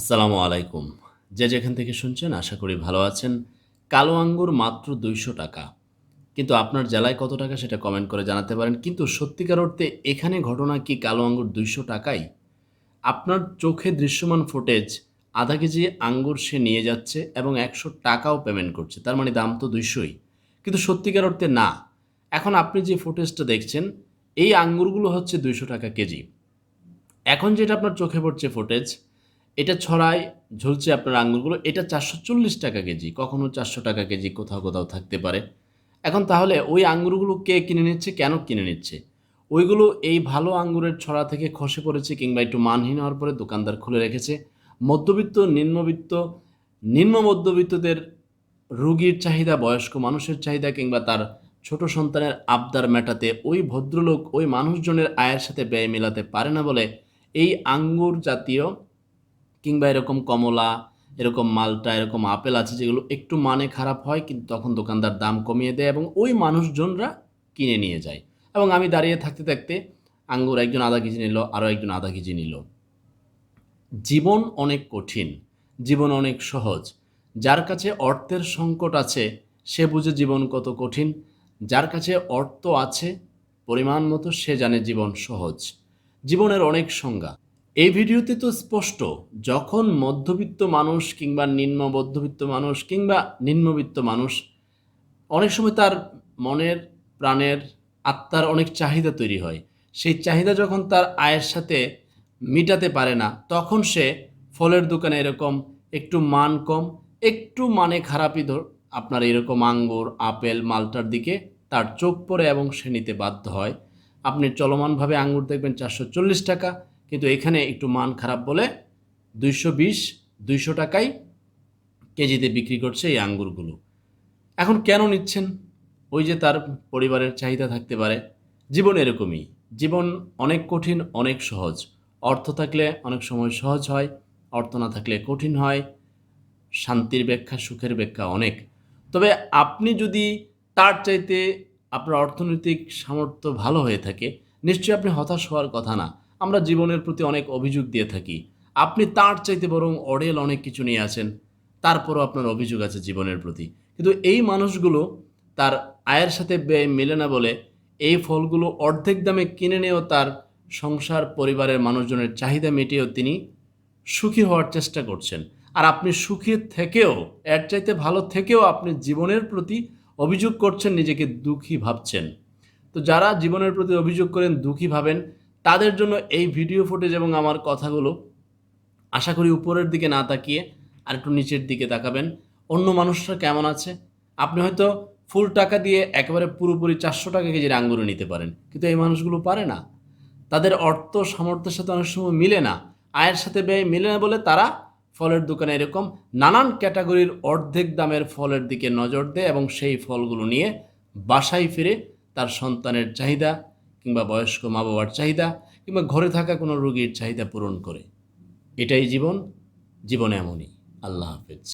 আসসালামু আলাইকুম। যে যেখান থেকে শুনছেন, আশা করি ভালো আছেন। কালো আঙ্গুর মাত্র দুইশো টাকা। কিন্তু আপনার জেলায় কত টাকা সেটা কমেন্ট করে জানাতে পারেন। কিন্তু সত্যিকার অর্থে এখানে ঘটনা কি কালো আঙ্গুর দুইশো টাকাই? আপনার চোখে দৃশ্যমান ফুটেজ আধা কেজি আঙ্গুর সে নিয়ে যাচ্ছে এবং একশো টাকাও পেমেন্ট করছে। তার মানে দাম তো দুইশোই। কিন্তু সত্যিকার অর্থে না। এখন আপনি যে ফুটেজটা দেখছেন, এই আঙ্গুরগুলো হচ্ছে দুইশো টাকা কেজি। এখন যেটা আপনার চোখে পড়ছে ফুটেজ এটা ছড়ায়, ঝুলছে আপনার আঙ্গুরগুলো এটা চারশো চল্লিশ টাকা কেজি, কখনো চারশো টাকা কেজি কোথাও কোথাও থাকতে পারে। এখন তাহলে ওই আঙুরগুলো কে কিনে নিচ্ছে, কেন কিনে নিচ্ছে? ওইগুলো এই ভালো আঙ্গুরের ছড়া থেকে খসে পড়েছে কিংবা একটু মানহীন হওয়ার পরে দোকানদার খুলে রেখেছে। মধ্যবিত্ত, নিম্নবিত্ত, নিম্ন মধ্যবিত্তদের রুগীর চাহিদা, বয়স্ক মানুষের চাহিদা কিংবা তার ছোট সন্তানের আবদার মেটাতে ওই ভদ্রলোক ওই মানুষজনের আয়ের সাথে ব্যয় মেলাতে পারে না বলে এই আঙ্গুর জাতীয় কিংবা এরকম কমলা, এরকম মালটা, এরকম আপেল আছে যেগুলো একটু মানে খারাপ হয়, কিন্তু তখন দোকানদার দাম কমিয়ে দেয় এবং ওই মানুষজনরা কিনে নিয়ে যায়। এবং আমি দাঁড়িয়ে থাকতে থাকতে আঙ্গুর একজন আধা কেজি নিল, আরও একজন আধা কেজি নিল। জীবন অনেক কঠিন, জীবন অনেক সহজ। যার কাছে অর্থের সংকট আছে, সে বুঝে জীবন কত কঠিন। যার কাছে অর্থ আছে, পরিমাণ মতো সে জানে জীবন সহজ। জীবনের অনেক সংজ্ঞা। এই ভিডিওতে তো স্পষ্ট, যখন মধ্যবিত্ত মানুষ কিংবা নিম্ন মধ্যবিত্ত মানুষ কিংবা নিম্নবিত্ত মানুষ, অনেক সময় তার মনের, প্রাণের আত্মার অনেক চাহিদা তৈরি হয়। সেই চাহিদা যখন তার আয়ের সাথে মিটাতে পারে না, তখন সে ফলের দোকানে এরকম একটু মান কম, একটু মানে খারাপই ধর, আপনার এরকম আঙ্গুর, আপেল, মালটার দিকে তার চোখ পড়ে এবং সে নিতে বাধ্য হয়। আপনি চলমানভাবে আঙ্গুর দেখবেন চারশো চল্লিশ টাকা কিন্তু এখানে একটু মান খারাপ বলে দুইশো বিশ, দুইশো টাকায় কেজিতে বিক্রি করছে এই আঙ্গুরগুলো। এখন কেন নিচ্ছেন? ওই যে তার পরিবারের চাহিদা থাকতে পারে। জীবন এরকমই। জীবন অনেক কঠিন, অনেক সহজ। অর্থ থাকলে অনেক সময় সহজ হয়, অর্থ না থাকলে কঠিন হয়। শান্তির ব্যাখ্যা, সুখের ব্যাখ্যা অনেক। তবে আপনি যদি তার চাইতে আপনার অর্থনৈতিক সামর্থ্য ভালো হয়ে থাকে, নিশ্চয়ই আপনি হতাশ হওয়ার কথা না। আমরা জীবনের প্রতি অনেক অভিযোগ দিয়ে থাকি। আপনি তার চাইতে বরং অডেল অনেক কিছু নিয়ে আছেন, তারপরও আপনার অভিযোগ আছে জীবনের প্রতি। কিন্তু এই মানুষগুলো তার আয়ের সাথে ব্যয় মেলে না বলে এই ফলগুলো অর্ধেক দামে কিনে নিয়েও তার সংসার, পরিবারের মানুষজনের চাহিদা মিটিয়েও তিনি সুখী হওয়ার চেষ্টা করছেন। আর আপনি সুখী থেকেও, এর চাইতে ভালো থেকেও আপনি জীবনের প্রতি অভিযোগ করছেন, নিজেকে দুঃখী ভাবছেন। তো যারা জীবনের প্রতি অভিযোগ করেন, দুঃখী ভাবেন তাদের জন্য এই ভিডিও ফুটেজ এবং আমার কথাগুলো আশা করি উপরের দিকে না তাকিয়ে আর একটু নিচের দিকে তাকাবেন। অন্য মানুষরা কেমন আছে? আপনি হয়তো ফুল টাকা দিয়ে একেবারে পুরোপুরি চারশো টাকা কেজির আঙ্গুরও নিতে পারেন, কিন্তু এই মানুষগুলো পারে না। তাদের অর্থ সামর্থ্যের সাথে অনেক সময় মিলে না। আয়ের সাথে ব্যয় মিলে না বলে তারা ফলের দোকানে এরকম নানান ক্যাটাগরির অর্ধেক দামের ফলের দিকে নজর দেয় এবং সেই ফলগুলো নিয়ে বাসায় ফিরে তার সন্তানের চাহিদা কিংবা বয়স্ক মা বাবার চাহিদা কিংবা ঘরে থাকা কোনো রোগীর চাহিদা পূরণ করে। এটাই জীবন জীবন এমনই। আল্লাহ হাফেজ।